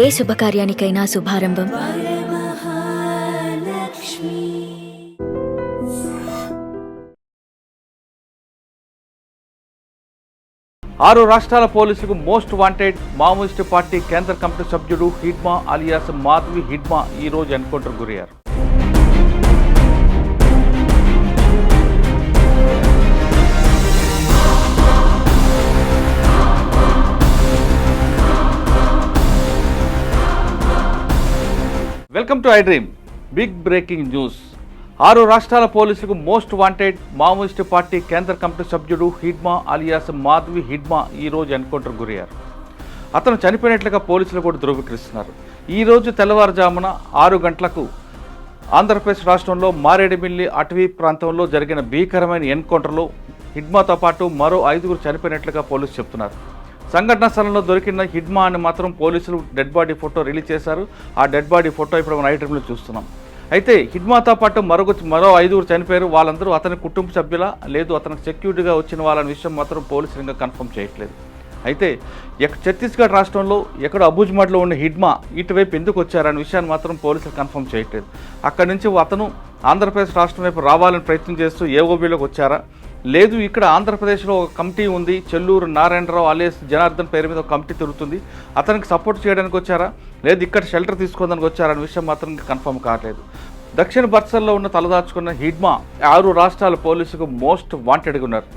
ఏ శుభకార్యానికైనా శుభారంభం. ఆరు రాష్ట్రాల పోలీసులకు మోస్ట్ వాంటెడ్ మావోయిస్ట్ పార్టీ కేంద్ర కమిటీ సభ్యుడు హిడ్మా అలియాస్ మాధవి హిడ్మా ఈ రోజు ఎన్కౌంటర్ గురయ్యారు. Welcome to iDream. Big breaking news. ఆరు రాష్ట్రాల పోలీసులకు మోస్ట్ వాంటెడ్ మావోయిస్ట్ పార్టీ కేంద్ర కమిటీ సభ్యుడు హిడ్మా అలియాస్ మాధవి హిడ్మా ఈ రోజు ఎన్కౌంటర్ గురయ్యారు. అతను చనిపోయినట్లుగా పోలీసులు కూడా ధృవీకరిస్తున్నారు. ఈ రోజు తెల్లవారుజామున ఆరు గంటలకు ఆంధ్రప్రదేశ్ రాష్ట్రంలో మారేడుమిల్లి అటవీ ప్రాంతంలో జరిగిన భీకరమైన ఎన్కౌంటర్లో హిడ్మాతో పాటు మరో ఐదుగురు చనిపోయినట్లుగా పోలీసులు చెప్తున్నారు. సంఘటన స్థలంలో దొరికిన హిడ్మా అని మాత్రం పోలీసులు డెడ్ బాడీ ఫోటో రిలీజ్ చేశారు. ఆ డెడ్ బాడీ ఫోటో ఇప్పుడు మనం ఐటెంలో చూస్తున్నాం. అయితే హిడ్మాతో పాటు మరొక మరో ఐదుగురు చనిపోయారు. వాళ్ళందరూ అతని కుటుంబ సభ్యుల లేదు అతనికి సెక్యూరిటీగా వచ్చిన వాళ్ళని విషయం మాత్రం పోలీసులు ఇంకా కన్ఫర్మ్ చేయట్లేదు. అయితే ఎక్ ఛత్తీస్గఢ్ రాష్ట్రంలో ఎక్కడ అబుజ్మాడ్లో ఉన్న హిడ్మా ఇటువైపు ఎందుకు వచ్చారనే విషయాన్ని మాత్రం పోలీసులు కన్ఫర్మ్ చేయట్లేదు. అక్కడి నుంచి అతను ఆంధ్రప్రదేశ్ రాష్ట్రం వైపు రావాలని ప్రయత్నం చేస్తూ ఏఓబీలోకి వచ్చారా? లేదు ఇక్కడ ఆంధ్రప్రదేశ్లో ఒక కమిటీ ఉంది చెల్లూరు నారాయణరావు అలియస్ జనార్దన్ పేరు మీద ఒక కమిటీ తిరుగుతుంది. అతనికి సపోర్ట్ చేయడానికి వచ్చారా? లేదు ఇక్కడ షెల్టర్ తీసుకోవడానికి వచ్చారా అనే విషయం మాత్రం కన్ఫర్మ్ కావట్లేదు. దక్షిణ బర్సల్లో ఉన్న తలదాచుకున్న హిడ్మా ఆరు రాష్ట్రాల పోలీసుకు మోస్ట్ వాంటెడ్గా ఉన్నారు.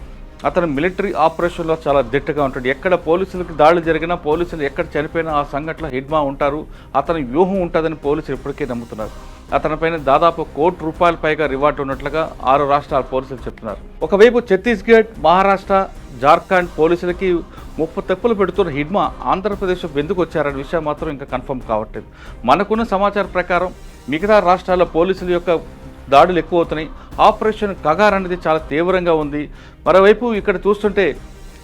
అతను మిలిటరీ ఆపరేషన్లో చాలా దిట్టగా ఉంటాడు. ఎక్కడ పోలీసులకు దాడులు జరిగినా పోలీసులు ఎక్కడ చనిపోయినా ఆ సంఘటనలో హిడ్మా ఉంటారు. అతని వ్యూహం ఉంటుందని పోలీసులు ఇప్పటికే నమ్ముతున్నారు. అతనిపైన దాదాపు కోటి రూపాయల పైగా రివార్డు ఉన్నట్లుగా ఆరు రాష్ట్రాల పోలీసులు చెప్తున్నారు. ఒకవైపు ఛత్తీస్గఢ్ మహారాష్ట్ర జార్ఖండ్ పోలీసులకి ముప్పు తెప్పులు పెడుతున్న హిడ్మా ఆంధ్రప్రదేశ్ ఎందుకు వచ్చారనే విషయం మాత్రం ఇంకా కన్ఫర్మ్ కావట్లేదు. మనకున్న సమాచారం ప్రకారం మిగతా రాష్ట్రాల పోలీసుల యొక్క దాడులు ఎక్కువ అవుతున్నాయి ఆపరేషన్ కగార్ అనేది చాలా తీవ్రంగా ఉంది. మరోవైపు ఇక్కడ చూస్తుంటే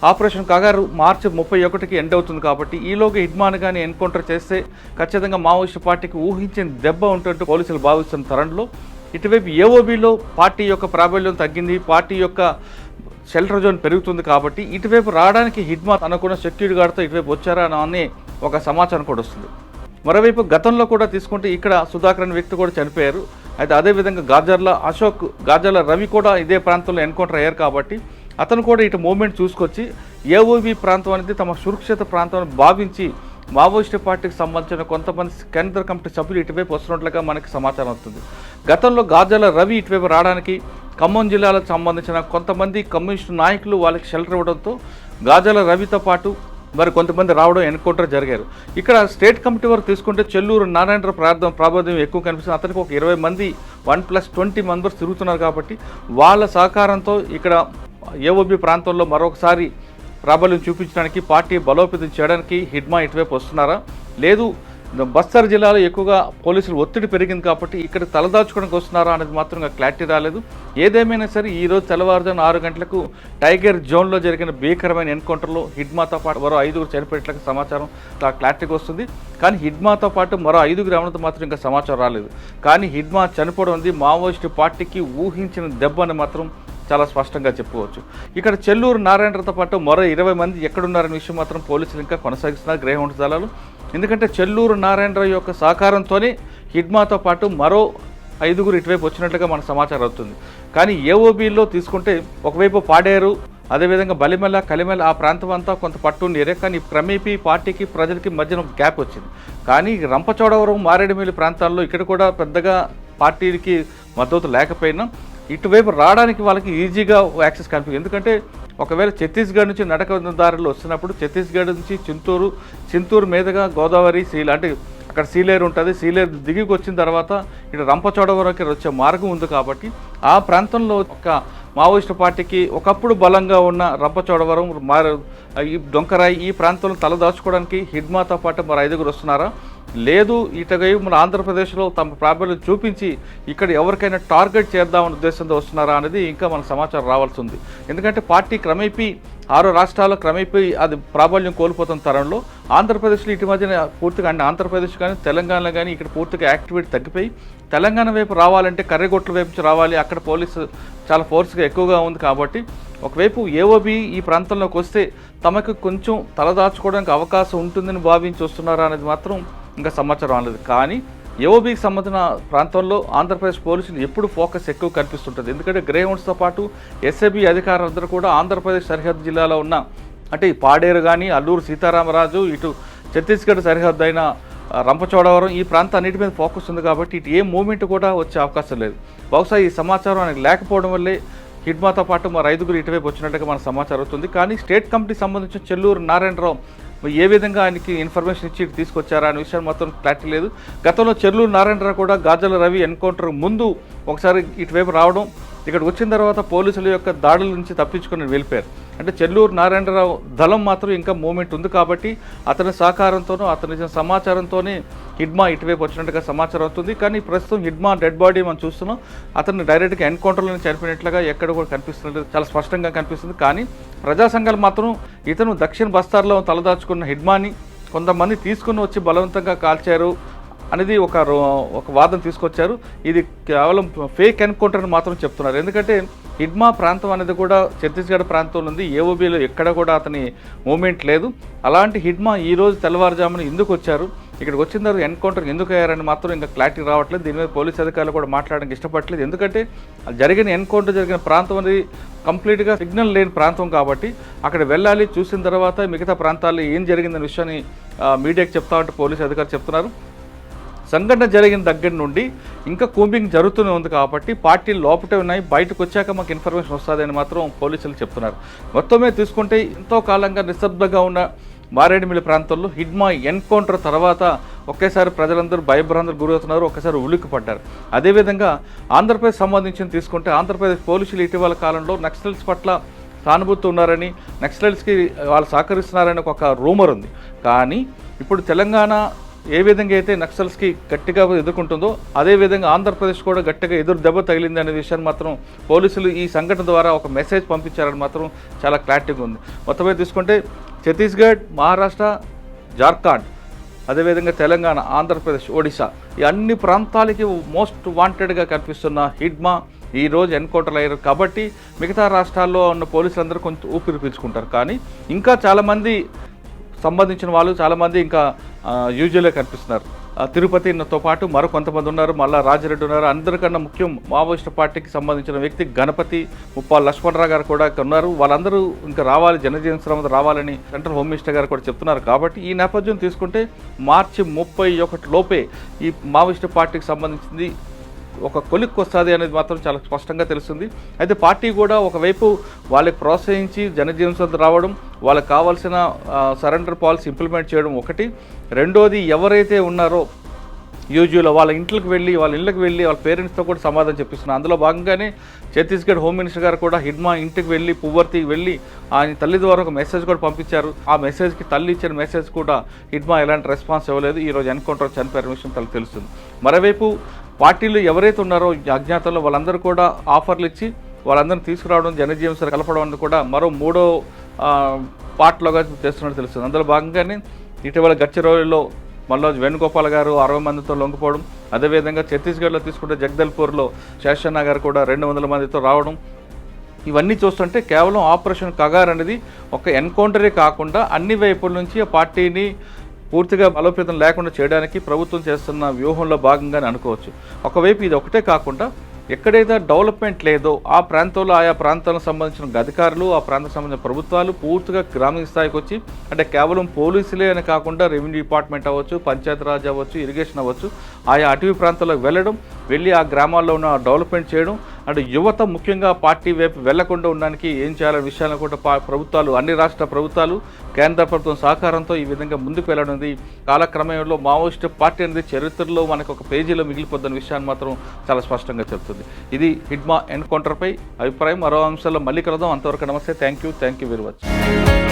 ఆపరేషన్ కాగారు మార్చి ముప్పై ఒకటికి ఎండ్ అవుతుంది కాబట్టి ఈలోగా హిడ్మాన్ కానీ ఎన్కౌంటర్ చేస్తే ఖచ్చితంగా మావోయిస్టు పార్టీకి ఊహించిన దెబ్బ ఉంటుంటూ పోలీసులు భావిస్తున్న తరంలో ఇటువైపు ఏఓబీలో పార్టీ యొక్క ప్రాబల్యం తగ్గింది పార్టీ యొక్క షెల్టర్ జోన్ పెరుగుతుంది కాబట్టి ఇటువైపు రావడానికి హిడ్మా అనుకున్న సెక్యూరిటీ గార్డ్తో ఇటువైపు వచ్చారా అనే ఒక సమాచారం కూడా వస్తుంది. మరోవైపు గతంలో కూడా తీసుకుంటే ఇక్కడ సుధాకర్ అనే వ్యక్తి కూడా చనిపోయారు. అయితే అదేవిధంగా గాజర్ల అశోక్ గాజర్ల రవి కూడా ఇదే ప్రాంతంలో ఎన్కౌంటర్ అయ్యారు కాబట్టి అతను కూడా ఇటు మూమెంట్ చూసుకొచ్చి ఏఓబి ప్రాంతం అనేది తమ సురక్షిత ప్రాంతం అని భావించి మావోయిస్టు పార్టీకి సంబంధించిన కొంతమంది కేంద్ర కమిటీ సభ్యులు ఇటువైపు వస్తున్నట్లుగా మనకి సమాచారం వస్తుంది గతంలో గాజాల రవి ఇటువైపు రావడానికి ఖమ్మం జిల్లాలకు సంబంధించిన కొంతమంది కమ్యూనిస్టు నాయకులు వాళ్ళకి షెల్టర్ ఇవ్వడంతో గాజాల రవితో పాటు మరి కొంతమంది రావడం ఎన్కౌంటర్ జరిగారు. ఇక్కడ స్టేట్ కమిటీ వరకు తీసుకుంటే చెల్లూరు నారాయణ ప్రార్థన ప్రాబల్యం ఎక్కువ కనిపిస్తుంది. అతనికి ఒక ఇరవై మంది వన్ ప్లస్ ట్వంటీ మెంబర్స్ తిరుగుతున్నారు కాబట్టి వాళ్ళ సహకారంతో ఇక్కడ ఏఓబి ప్రాంతంలో మరొకసారి ప్రాబల్యం చూపించడానికి పార్టీ బలోపేతం చేయడానికి హిడ్మా ఇటువైపు వస్తున్నారా? లేదు బస్తర్ జిల్లాలో ఎక్కువగా పోలీసులు ఒత్తిడి పెరిగింది కాబట్టి ఇక్కడ తలదాచుకోవడానికి వస్తున్నారా అనేది మాత్రం క్లారిటీ రాలేదు. ఏదేమైనా సరే ఈ రోజు తెల్లవారుజామున ఆరు గంటలకు టైగర్ జోన్లో జరిగిన భీకరమైన ఎన్కౌంటర్లో హిడ్మాతో పాటు మరో ఐదుగురు చనిపోయేట్లకు సమాచారం క్లారిటీకి క్లారిటీగా వస్తుంది. కానీ హిడ్మాతో పాటు మరో ఐదుగురు ఎవరితో మాత్రం ఇంకా సమాచారం రాలేదు. కానీ హిడ్మా చనిపోవడం అనేది మావోయిస్టు పార్టీకి ఊహించిన దెబ్బ అని మాత్రం చాలా స్పష్టంగా చెప్పుకోవచ్చు. ఇక్కడ చెల్లూరు నారాయణతో పాటు మరో ఇరవై మంది ఎక్కడున్నారనే విషయం మాత్రం పోలీసులు ఇంకా కొనసాగిస్తున్నారు గ్రేహౌండ్ దళాలు ఎందుకంటే చెల్లూరు నారాయణరావు యొక్క సహకారంతోనే హిడ్మాతో పాటు మరో ఐదుగురు ఇటువైపు వచ్చినట్లుగా మన సమాచారం అవుతుంది. కానీ ఏఓబీలో తీసుకుంటే ఒకవైపు పాడేరు అదేవిధంగా బలిమెల కలిమెల ఆ ప్రాంతం అంతా కొంత పట్టు పట్టుండేరే కానీ క్రమేపీ పార్టీకి ప్రజలకి మధ్యన గ్యాప్ వచ్చింది. కానీ రంపచోడవరం మారేడుమిల్లి ప్రాంతాల్లో ఇక్కడ కూడా పెద్దగా పార్టీకి మద్దతు లేకపోయినా ఇటువైపు రావడానికి వాళ్ళకి ఈజీగా యాక్సెస్ కనిపించింది ఎందుకంటే ఒకవేళ ఛత్తీస్గఢ్ నుంచి నడక దారిలో వస్తున్నప్పుడు ఛత్తీస్గఢ్ నుంచి చింతూరు చింతూరు మీదుగా గోదావరి సీల్ అంటే అక్కడ సీలేరు ఉంటుంది సీలేరు దిగికి వచ్చిన తర్వాత ఇటు రంపచోడవరంకి వచ్చే మార్గం ఉంది కాబట్టి ఆ ప్రాంతంలో ఒక మావోయిస్టు పార్టీకి ఒకప్పుడు బలంగా ఉన్న రంపచోడవరం మార ఈ డొంకరాయి ఈ ప్రాంతంలో తలదాచుకోవడానికి హిడ్మాతో పాటు మరి ఐదుగురు వస్తున్నారా? లేదు ఇటగై మన ఆంధ్రప్రదేశ్లో తమ ప్రాబల్యం చూపించి ఇక్కడ ఎవరికైనా టార్గెట్ చేద్దామనే ఉద్దేశంతో వస్తున్నారా అనేది ఇంకా మనకు సమాచారం రావాల్సి ఉంది. ఎందుకంటే పార్టీ క్రమేపీ ఆరో రాష్ట్రాల్లో క్రమేపీ అది ప్రాబల్యం కోల్పోతున్న తరంలో ఆంధ్రప్రదేశ్లో ఇటు మధ్యన పూర్తిగా అంటే ఆంధ్రప్రదేశ్ కానీ తెలంగాణలో కానీ ఇక్కడ పూర్తిగా యాక్టివిటీ తగ్గిపోయి తెలంగాణ వైపు రావాలంటే కర్రెగొట్ల వైపు నుంచి రావాలి. అక్కడ పోలీసు చాలా ఫోర్స్గా ఎక్కువగా ఉంది కాబట్టి ఒకవైపు ఏఓబి ఈ ప్రాంతంలోకి వస్తే తమకు కొంచెం తలదాచుకోవడానికి అవకాశం ఉంటుందని భావించి వస్తున్నారా అనేది మాత్రం ఇంకా సమాచారం రాలేదు. కానీ ఏఓబీకి సంబంధించిన ప్రాంతంలో ఆంధ్రప్రదేశ్ పోలీసులు ఎప్పుడు ఫోకస్ ఎక్కువ కనిపిస్తుంటుంది. ఎందుకంటే గ్రేహౌండ్స్తో పాటు ఎస్ఏబి అధికారులందరూ కూడా ఆంధ్రప్రదేశ్ సరిహద్దు జిల్లాలో ఉన్న అంటే ఈ పాడేరు కానీ అల్లూరు సీతారామరాజు ఇటు ఛత్తీస్గఢ్ సరిహద్దు అయిన రంపచోడవరం ఈ ప్రాంతం అన్నిటి మీద ఫోకస్ ఉంది కాబట్టి ఇటు ఏ మూమెంట్ కూడా వచ్చే అవకాశం లేదు. బహుశా ఈ సమాచారం ఆయనకు లేకపోవడం వల్లే హిడ్మాతో పాటు మరి ఐదుగురు ఇటువైపు వచ్చినట్టుగా మన సమాచారం అవుతుంది కానీ స్టేట్ కమిటీకి సంబంధించిన చెల్లూరు నారాయణరావు ఏ విధంగా ఆయనకి ఇన్ఫర్మేషన్ ఇచ్చి ఇటు తీసుకొచ్చారా అనే విషయం మాత్రం క్లారిటీ లేదు. గతంలో చెర్లూరు నారాయణరావు కూడా గాజల రవి ఎన్కౌంటర్ ముందు ఒకసారి ఇటువైపు రావడం ఇక్కడ వచ్చిన తర్వాత పోలీసుల యొక్క దాడుల నుంచి తప్పించుకొని వెళ్ళిపోయారు. అంటే చెల్లూరు నారాయణరావు దళం మాత్రం ఇంకా మూమెంట్ ఉంది కాబట్టి అతని సహకారంతోనూ అతని సమాచారంతోనే హిడ్మా ఇటువైపు వచ్చినట్టుగా సమాచారం అవుతుంది కానీ ప్రస్తుతం హిడ్మా డెడ్ బాడీ మనం చూస్తున్నాం. అతన్ని డైరెక్ట్గా ఎన్కౌంటర్లో చనిపోయినట్లుగా ఎక్కడ కూడా కనిపిస్తున్నట్టు చాలా స్పష్టంగా కనిపిస్తుంది. కానీ ప్రజా సంఘాలు మాత్రం ఇతను దక్షిణ బస్తార్లో తలదాచుకున్న హిడ్మాని కొంతమంది తీసుకుని వచ్చి బలవంతంగా కాల్చారు. అనేది ఒక రో- ఒక వాదన తీసుకొచ్చారు. ఇది కేవలం ఫేక్ ఎన్కౌంటర్ అని మాత్రం చెప్తున్నారు. ఎందుకంటే హిడ్మా ప్రాంతం అనేది కూడా ఛత్తీస్గఢ్ ప్రాంతంలో ఉంది. ఏఓబీలో ఎక్కడ కూడా అతని మూమెంట్ లేదు. అలాంటి హిడ్మా ఈ రోజు తెల్లవారుజామున ఎందుకు వచ్చారు? ఇక్కడికి వచ్చిన తర్వాత ఎన్కౌంటర్ ఎందుకు అయ్యారని మాత్రం ఇంకా క్లారిటీ రావట్లేదు. దీని మీద పోలీస్ అధికారులు కూడా మాట్లాడడానికి ఇష్టపడలేదు ఎందుకంటే జరిగిన ఎన్కౌంటర్ జరిగిన ప్రాంతం అనేది కంప్లీట్గా సిగ్నల్ లేని ప్రాంతం కాబట్టి అక్కడ వెళ్ళాలి చూసిన తర్వాత మిగతా ప్రాంతాల్లో ఏం జరిగిందనే విషయాన్ని మీడియాకి చెప్తా ఉంటే పోలీస్ అధికారులు చెప్తున్నారు. సంఘటన జరిగిన దగ్గర నుండి ఇంకా కూంబింగ్ జరుగుతూనే ఉంది కాబట్టి పార్టీలు లోపటే ఉన్నాయి. బయటకు వచ్చాక మాకు ఇన్ఫర్మేషన్ వస్తుందని మాత్రం పోలీసులు చెప్తున్నారు. మొత్తమే తీసుకుంటే ఎంతో కాలంగా నిశ్శబ్దంగా ఉన్న మారేడుమిల్లి ప్రాంతంలో హిడ్మా ఎన్కౌంటర్ తర్వాత ఒకేసారి ప్రజలందరూ భయభ్రాంతులు గురవుతున్నారు. ఒకేసారి ఉలిక్కి పడ్డారు. అదేవిధంగా ఆంధ్రప్రదేశ్ సంబంధించి తీసుకుంటే ఆంధ్రప్రదేశ్ పోలీసులు ఇటీవల కాలంలో నక్సల్స్ పట్ల సానుభూతి ఉన్నారని నక్సలైట్స్కి వాళ్ళు సహకరిస్తున్నారని ఒక రూమర్ ఉంది. కానీ ఇప్పుడు తెలంగాణ ఏ విధంగా అయితే నక్సల్స్కి గట్టిగా ఎదుర్కొంటుందో అదే విధంగా ఆంధ్రప్రదేశ్ కూడా గట్టిగా ఎదురు దెబ్బ తగిలింది అనే విషయాన్ని మాత్రం పోలీసులు ఈ సంఘటన ద్వారా ఒక మెసేజ్ పంపించారని మాత్రం చాలా క్లారిటీగా ఉంది. మొత్తమే తీసుకుంటే ఛత్తీస్గఢ్ మహారాష్ట్ర జార్ఖండ్ అదేవిధంగా తెలంగాణ ఆంధ్రప్రదేశ్ ఒడిశా ఈ అన్ని ప్రాంతాలకి మోస్ట్ వాంటెడ్గా కనిపిస్తున్న హిడ్మా ఈ రోజు అయ్యారు. కాబట్టి మిగతా రాష్ట్రాల్లో ఉన్న పోలీసులందరూ కొంచెం ఊపిరి పీల్చుకుంటారు. కానీ ఇంకా చాలామంది సంబంధించిన వాళ్ళు చాలామంది ఇంకా యూజువల్గా కనిపిస్తున్నారు. తిరుపతితో పాటు మరో కొంతమంది ఉన్నారు. మళ్ళా రాజిరెడ్డి ఉన్నారు. అందరికన్నా ముఖ్యం మావోయిస్ట్ పార్టీకి సంబంధించిన వ్యక్తి గణపతి ముప్పాల లక్ష్మణరావు గారు కూడా ఉన్నారు. వాళ్ళందరూ ఇంకా రావాలి జనజీవన శ్రమ రావాలని సెంట్రల్ హోమ్ మినిస్టర్ గారు కూడా చెప్తున్నారు. కాబట్టి ఈ నేపథ్యం తీసుకుంటే మార్చి ముప్పై ఒకటి లోపే ఈ మావోయిస్ట్ పార్టీకి సంబంధించింది ఒక కొలిక్కి వస్తుంది అనేది మాత్రం చాలా స్పష్టంగా తెలుస్తుంది. అయితే పార్టీ కూడా ఒకవైపు వాళ్ళకి ప్రోత్సహించి జనజీవన రావడం వాళ్ళకి కావాల్సిన సరెండర్ పాలసీ ఇంప్లిమెంట్ చేయడం ఒకటి. రెండోది ఎవరైతే ఉన్నారో యూజువల్ వాళ్ళ ఇంట్లోకి వెళ్ళి వాళ్ళ ఇళ్ళకి వెళ్ళి వాళ్ళ పేరెంట్స్తో కూడా సమాధానం చెప్పిస్తున్నారు. అందులో భాగంగానే ఛత్తీస్గఢ్ హోమ్ మినిస్టర్ గారు కూడా హిడ్మా ఇంటికి వెళ్ళి పువ్వర్తికి వెళ్ళి ఆయన తల్లి ద్వారా ఒక మెసేజ్ కూడా పంపించారు. ఆ మెసేజ్కి తల్లి ఇచ్చిన మెసేజ్ కూడా హిడ్మా ఎలాంటి రెస్పాన్స్ ఇవ్వలేదు. ఈరోజు ఎన్కౌంటర్ చనిపోయిన విషయం తల్లి తెలుస్తుంది. మరోవైపు పార్టీలు ఎవరైతే ఉన్నారో అజ్ఞాతంలో వాళ్ళందరూ కూడా ఆఫర్లు ఇచ్చి వాళ్ళందరిని తీసుకురావడం జనజీవన కలపడం అనేది కూడా మరో మూడో పార్ట్లోగా చేస్తున్నట్టు తెలుస్తుంది. అందులో భాగంగానే ఇటీవల గచ్చిరోలిలో మళ్ళీ వేణుగోపాల్ గారు అరవై మందితో లొంగిపోవడం అదేవిధంగా ఛత్తీస్గఢ్లో తీసుకుంటే జగదల్పూర్లో శేషన్న గారు కూడా రెండు వందల మందితో రావడం ఇవన్నీ చూస్తుంటే కేవలం ఆపరేషన్ కగార్ అనేది ఒక ఎన్కౌంటరే కాకుండా అన్ని వైపుల నుంచి ఆ పార్టీని పూర్తిగా బలోపేతం లేకుండా చేయడానికి ప్రభుత్వం చేస్తున్న వ్యూహంలో భాగంగానే అనుకోవచ్చు. ఒకవైపు ఇది ఒకటే కాకుండా ఎక్కడైతే డెవలప్మెంట్ లేదో ఆ ప్రాంతంలో ఆయా ప్రాంతాలకు సంబంధించిన అధికారులు ఆ ప్రాంతానికి సంబంధించిన ప్రభుత్వాలు పూర్తిగా గ్రామీణ స్థాయికి వచ్చి అంటే కేవలం పోలీసులే అని కాకుండా రెవెన్యూ డిపార్ట్మెంట్ అవ్వచ్చు పంచాయతీరాజ్ అవ్వచ్చు ఇరిగేషన్ అవ్వచ్చు ఆయా అటవీ ప్రాంతాలకు వెళ్ళడం వెళ్ళి ఆ గ్రామాల్లో ఉన్న డెవలప్మెంట్ చేయడం అంటే యువత ముఖ్యంగా పార్టీ వైపు వెళ్ళకుండా ఉండడానికి ఏం చేయాలనే విషయాలను కూడా పా- ప్రభుత్వాలు అన్ని రాష్ట్ర ప్రభుత్వాలు కేంద్ర ప్రభుత్వం సహకారంతో ఈ విధంగా ముందుకు వెళ్ళనుంది. కాలక్రమంలో మావోయిస్ట్ పార్టీ అనేది చరిత్రలో మనకు ఒక పేజీలో మిగిలిపోతున్న విషయాన్ని మాత్రం చాలా స్పష్టంగా చెప్తుంది. ఇది హిడ్మా ఎన్కౌంటర్పై అభిప్రాయం. మరో అంశాల్లో మళ్ళీ కలదాం అంతవరకు నమస్తే. Thank you thank you very much